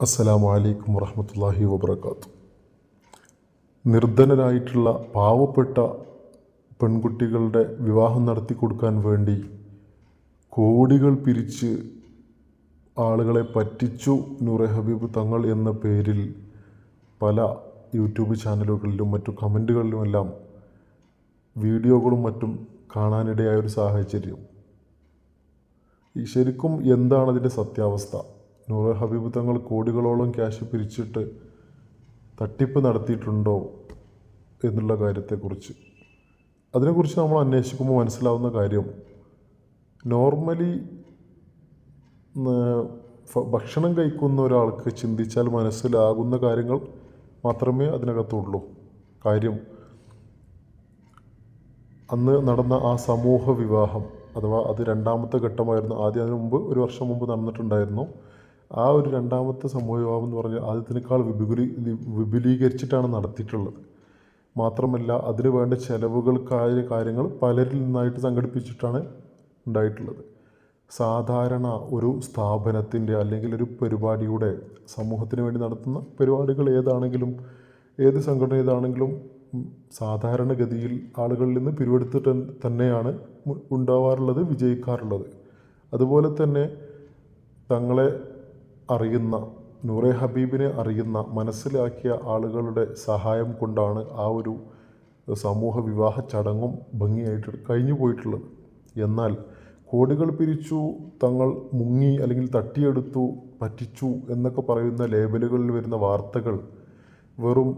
അസ്സലാമു അലൈക്കും വറഹമത്തല്ലാഹി വബർക്കാത്തു നിർധനരായിട്ടുള്ള പാവപ്പെട്ട പെൺകുട്ടികളുടെ വിവാഹം നടത്തി കൊടുക്കാൻ വേണ്ടി കോടികൾ പിരിച്ച് ആളുകളെ പറ്റിച്ചു നൂറെ ഹബീബ് തങ്ങൾ എന്ന പേരിൽ പല യൂട്യൂബ് ചാനലുകളിലും മറ്റു കമന്റുകളിലുമെല്ലാം വീഡിയോകളും മറ്റും കാണാനിടയായ ഒരു സാഹചര്യം. ശരിക്കും എന്താണ് അതിന്റെ സത്യാവസ്ഥ? നൂറെ ഹബീബ് തങ്ങൾ കോടികളോളം ക്യാഷ് പിരിച്ചിട്ട് തട്ടിപ്പ് നടത്തിയിട്ടുണ്ടോ എന്നുള്ള കാര്യത്തെക്കുറിച്ച്. അതിനെക്കുറിച്ച് നമ്മൾ അന്വേഷിക്കുമ്പോൾ മനസ്സിലാവുന്ന കാര്യം നോർമലി ഭക്ഷണം കഴിക്കുന്ന ഒരാൾക്ക് ചിന്തിച്ചാൽ മനസ്സിലാകുന്ന കാര്യങ്ങൾ മാത്രമേ അതിനകത്തുള്ളൂ. കാര്യം അന്ന് നടന്ന ആ സമൂഹ വിവാഹം അഥവാ അത് രണ്ടാമത്തെ ഘട്ടമായിരുന്നു ആദ്യം അതിന് മുമ്പ് ഒരു വർഷം മുമ്പ് നടന്നിട്ടുണ്ടായിരുന്നു. ആ ഒരു രണ്ടാമത്തെ സമൂഹ വിവാഹം എന്ന് പറഞ്ഞാൽ ആദ്യത്തിനേക്കാൾ വിപുലീ വിപുലീകരിച്ചിട്ടാണ് നടത്തിയിട്ടുള്ളത്. മാത്രമല്ല അതിന് വേണ്ട ചെലവുകൾക്കായ കാര്യങ്ങൾ പലരിൽ നിന്നായിട്ട് സംഘടിപ്പിച്ചിട്ടാണ് ഉണ്ടായിട്ടുള്ളത്. സാധാരണ ഒരു സ്ഥാപനത്തിന്റെ അല്ലെങ്കിൽ ഒരു പരിപാടിയുടെ സമൂഹത്തിന് വേണ്ടി നടത്തുന്ന പരിപാടികൾ ഏതാണെങ്കിലും ഏത് സംഘടന ഏതാണെങ്കിലും സാധാരണഗതിയിൽ ആളുകളിൽ നിന്ന് പിരിവെടുത്തിട്ട് തന്നെയാണ് ഉണ്ടാവാറുള്ളത് വിജയിക്കാറുള്ളത്. അതുപോലെ തന്നെ തങ്ങളെ അറിയുന്ന നൂറെ ഹബീബിനെ അറിയുന്ന മനസ്സിലാക്കിയ ആളുകളുടെ സഹായം കൊണ്ടാണ് ആ ഒരു സമൂഹ വിവാഹ ചടങ്ങും ഭംഗിയായിട്ട് കഴിഞ്ഞു പോയിട്ടുള്ളത്. എന്നാൽ കോടികൾ പിരിച്ചു തങ്ങൾ മുങ്ങി അല്ലെങ്കിൽ തട്ടിയെടുത്തു പറ്റിച്ചു എന്നൊക്കെ പറയുന്ന ലേബലുകളിൽ വരുന്ന വാർത്തകൾ വെറും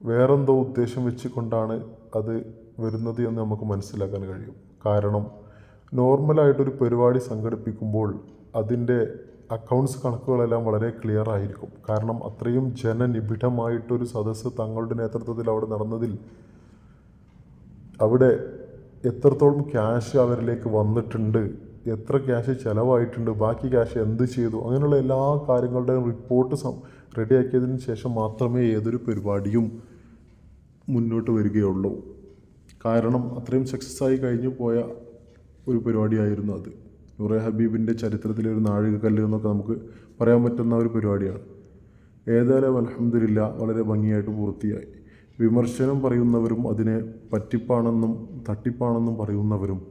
വേറെന്തോ ഉദ്ദേശം വെച്ചുകൊണ്ടാണ് അത് വരുന്നത് എന്ന് നമുക്ക് മനസ്സിലാക്കാൻ കഴിയും. കാരണം നോർമലായിട്ടൊരു പരിപാടി സംഘടിപ്പിക്കുമ്പോൾ അതിന്റെ അക്കൗണ്ട്സ് കണക്കുകളെല്ലാം വളരെ ക്ലിയർ ആയിരിക്കും. കാരണം അത്രയും ജനനിബിഡമായിട്ടൊരു സദസ്സ് തങ്ങളുടെ നേതൃത്വത്തിൽ അവിടെ നടന്നതിൽ അവിടെ എത്രത്തോളം ക്യാഷ് അവരിലേക്ക് വന്നിട്ടുണ്ട് എത്ര ക്യാഷ് ചിലവായിട്ടുണ്ട് ബാക്കി ക്യാഷ് എന്ത് ചെയ്തു അങ്ങനെയുള്ള എല്ലാ കാര്യങ്ങളുടെയും റിപ്പോർട്ട് റെഡിയാക്കിയതിന് ശേഷം മാത്രമേ ഏതൊരു പരിപാടിയും മുന്നോട്ട് വരികയുള്ളൂ. കാരണം അത്രയും സക്സസ് ആയി കഴിഞ്ഞു പോയ ഒരു പരിപാടിയായിരുന്നു അത്. നൂറെ ഹബീബിന്റെ ചരിത്രത്തിലെ ഒരു നാഴികക്കല്ല് എന്നൊക്കെ നമുക്ക് പറയാൻ പറ്റുന്ന ഒരു പരിപാടിയാണ്. ഏതായാലും അലഹമില്ല വളരെ ഭംഗിയായിട്ട് പൂർത്തിയായി. വിമർശനം പറയുന്നവരും അതിനെ പറ്റിപ്പാണെന്നും തട്ടിപ്പാണെന്നും പറയുന്നവരും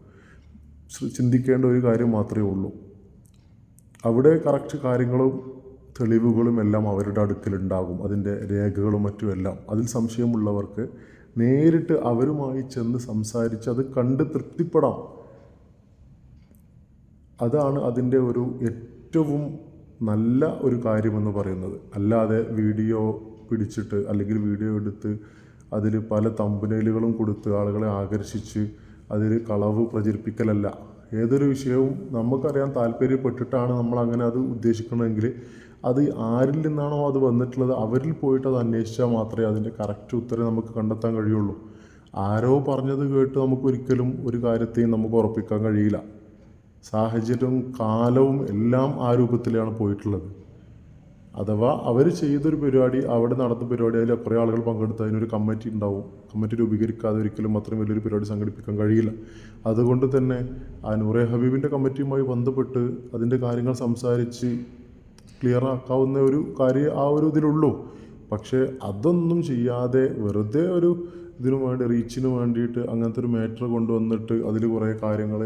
ചിന്തിക്കേണ്ട ഒരു കാര്യം മാത്രമേ ഉള്ളൂ. അവിടെ കറക്റ്റ് കാര്യങ്ങളും തെളിവുകളും എല്ലാം അവരുടെ അടുക്കലുണ്ടാകും. അതിന്റെ രേഖകളും മറ്റുമെല്ലാം. അതിൽ സംശയമുള്ളവർക്ക് നേരിട്ട് അവരുമായി ചെന്ന് സംസാരിച്ച് അത് കണ്ട് തൃപ്തിപ്പെടാം. അതാണ് അതിന്റെ ഒരു ഏറ്റവും നല്ല ഒരു കാര്യമെന്ന് പറയുന്നത്. അല്ലാതെ വീഡിയോ പിടിച്ചിട്ട് അല്ലെങ്കിൽ വീഡിയോ എടുത്ത് അതിൽ പല തമ്പനയിലുകളും കൊടുത്ത് ആളുകളെ ആകർഷിച്ച് അതിൽ കളവ് പ്രചരിപ്പിക്കലല്ല. ഏതൊരു വിഷയവും നമുക്കറിയാൻ താല്പര്യപ്പെട്ടിട്ടാണ് നമ്മൾ അങ്ങനെ അത് ഉദ്ദേശിക്കണമെങ്കിൽ അത് ആരിൽ നിന്നാണോ അത് വന്നിട്ടുള്ളത് അവരിൽ പോയിട്ട് അത് അന്വേഷിച്ചാൽ മാത്രമേ അതിന്റെ കറക്റ്റ് ഉത്തരം നമുക്ക് കണ്ടെത്താൻ കഴിയുള്ളൂ. ആരോ പറഞ്ഞത് കേട്ട് നമുക്ക് ഒരിക്കലും ഒരു കാര്യത്തെയും നമുക്ക് ഉറപ്പിക്കാൻ കഴിയില്ല. സാഹചര്യവും കാലവും എല്ലാം ആ രൂപത്തിലാണ് പോയിട്ടുള്ളത്. അഥവാ അവർ ചെയ്തൊരു പരിപാടി അവിടെ നടന്ന പരിപാടി അതിൽ കുറേ ആളുകൾ പങ്കെടുത്ത് അതിനൊരു കമ്മിറ്റി ഉണ്ടാവും. കമ്മിറ്റി രൂപീകരിക്കാതെ ഒരിക്കലും അത്രയും വലിയൊരു പരിപാടി സംഘടിപ്പിക്കാൻ കഴിയില്ല. അതുകൊണ്ട് തന്നെ ആ നൂറെ ഹബീബിന്റെ കമ്മിറ്റിയുമായി ബന്ധപ്പെട്ട് അതിന്റെ കാര്യങ്ങൾ സംസാരിച്ച് ക്ലിയർ ആക്കാവുന്ന ഒരു കാര്യം ആ ഒരു ഇതിലുള്ളൂ. പക്ഷേ അതൊന്നും ചെയ്യാതെ വെറുതെ ഒരു ഇതിനു വേണ്ടി റീച്ചിന് വേണ്ടിയിട്ട് അങ്ങനത്തെ ഒരു മാറ്റർ കൊണ്ടുവന്നിട്ട് അതിൽ കുറേ കാര്യങ്ങൾ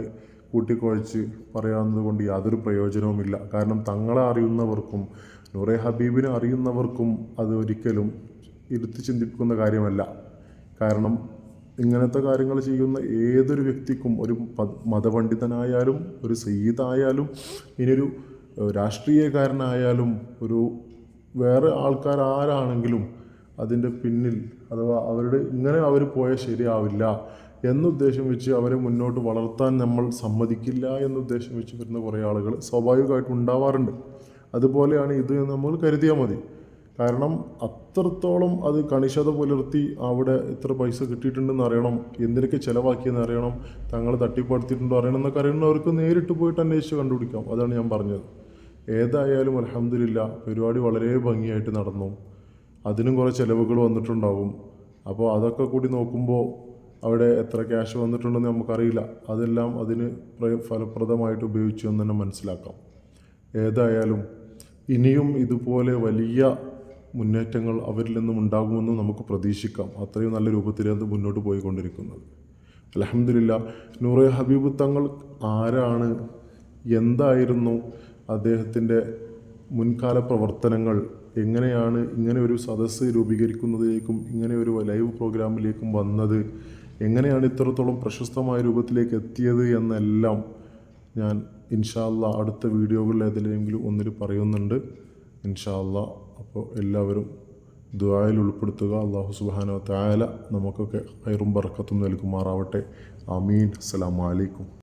കൂട്ടിക്കുഴച്ച് പറയാവുന്നത് കൊണ്ട് യാതൊരു പ്രയോജനവുമില്ല. കാരണം തങ്ങളെ അറിയുന്നവർക്കും നൂറെ ഹബീബിനെ അറിയുന്നവർക്കും അത് ഒരിക്കലും ഇരുത്തി ചിന്തിപ്പിക്കുന്ന കാര്യമല്ല. കാരണം ഇങ്ങനത്തെ കാര്യങ്ങൾ ചെയ്യുന്ന ഏതൊരു വ്യക്തിക്കും ഒരു മതപണ്ഡിതനായാലും ഒരു സയ്യിദായാലും ഇനിയൊരു രാഷ്ട്രീയക്കാരനായാലും ഒരു വേറെ ആൾക്കാർ ആരാണെങ്കിലും അതിന്റെ പിന്നിൽ അഥവാ അവരുടെ ഇങ്ങനെ അവർ പോയാൽ ശരിയാവില്ല. എന്നുദ്ദേശം വെച്ച് അവരെ മുന്നോട്ട് വളർത്താൻ നമ്മൾ സമ്മതിക്കില്ല എന്നുദ്ദേശം വെച്ച് വരുന്ന കുറേ ആളുകൾ സ്വാഭാവികമായിട്ടും ഉണ്ടാവാറുണ്ട്. അതുപോലെയാണ് ഇത് എന്ന് നമ്മൾ കരുതിയാൽ മതി. കാരണം അത്രത്തോളം അത് കണിശത പുലർത്തി അവിടെ ഇത്ര പൈസ കിട്ടിയിട്ടുണ്ടെന്ന് അറിയണം എന്തിനൊക്കെ ചിലവാക്കിയെന്ന് അറിയണം തങ്ങൾ തട്ടിപ്പടുത്തിയിട്ടുണ്ടോ അറിയണം എന്നൊക്കെ അറിയണവർക്ക് നേരിട്ട് പോയിട്ട് അന്വേഷിച്ച് കണ്ടുപിടിക്കാം. അതാണ് ഞാൻ പറഞ്ഞത്. ഏതായാലും അലഹമില്ല പരിപാടി വളരെ ഭംഗിയായിട്ട് നടന്നു. അതിനും കുറേ ചിലവുകൾ വന്നിട്ടുണ്ടാകും അപ്പോൾ അതൊക്കെ കൂടി നോക്കുമ്പോൾ അവിടെ എത്ര ക്യാഷ് വന്നിട്ടുണ്ടെന്ന് നമുക്കറിയില്ല. അതെല്ലാം അതിന് ഫലപ്രദമായിട്ട് ഉപയോഗിച്ചു എന്ന് തന്നെ മനസ്സിലാക്കാം. ഏതായാലും ഇനിയും ഇതുപോലെ വലിയ മുന്നേറ്റങ്ങൾ അവരിൽ നിന്നും ഉണ്ടാകുമെന്ന് നമുക്ക് പ്രതീക്ഷിക്കാം. അത്രയും നല്ല രൂപത്തിൽ അത് മുന്നോട്ട് പോയിക്കൊണ്ടിരിക്കുന്നത്. അലഹമില്ല നൂറെ ഹബീബ് തങ്ങൾ ആരാണ്? എന്തായിരുന്നു അദ്ദേഹത്തിന്റെ മുൻകാല പ്രവർത്തനങ്ങൾ? എങ്ങനെയാണ് ഇങ്ങനെ ഒരു സദസ്സ് രൂപീകരിക്കുന്നതിലേക്കും ഇങ്ങനെ ഒരു ലൈവ് പ്രോഗ്രാമിലേക്കും വന്നത്? എങ്ങനെയാണ് ഇത്രത്തോളം പ്രശസ്തമായ രൂപത്തിലേക്ക് എത്തിയത് എന്നെല്ലാം ഞാൻ ഇൻഷാല്ല അടുത്ത വീഡിയോകളിൽ ഏതിലെങ്കിലും ഒന്നിൽ പറയുന്നുണ്ട്. ഇൻഷാല്ല അപ്പോൾ എല്ലാവരും ദുആയിൽ ഉൾപ്പെടുത്തുക. അള്ളാഹു സുബാനോ തായാല നമുക്കൊക്കെ ഹൈറും ബർക്കത്തും നൽകുമാറാവട്ടെ. അമീൻ അസ്സലാമു അലൈക്കും.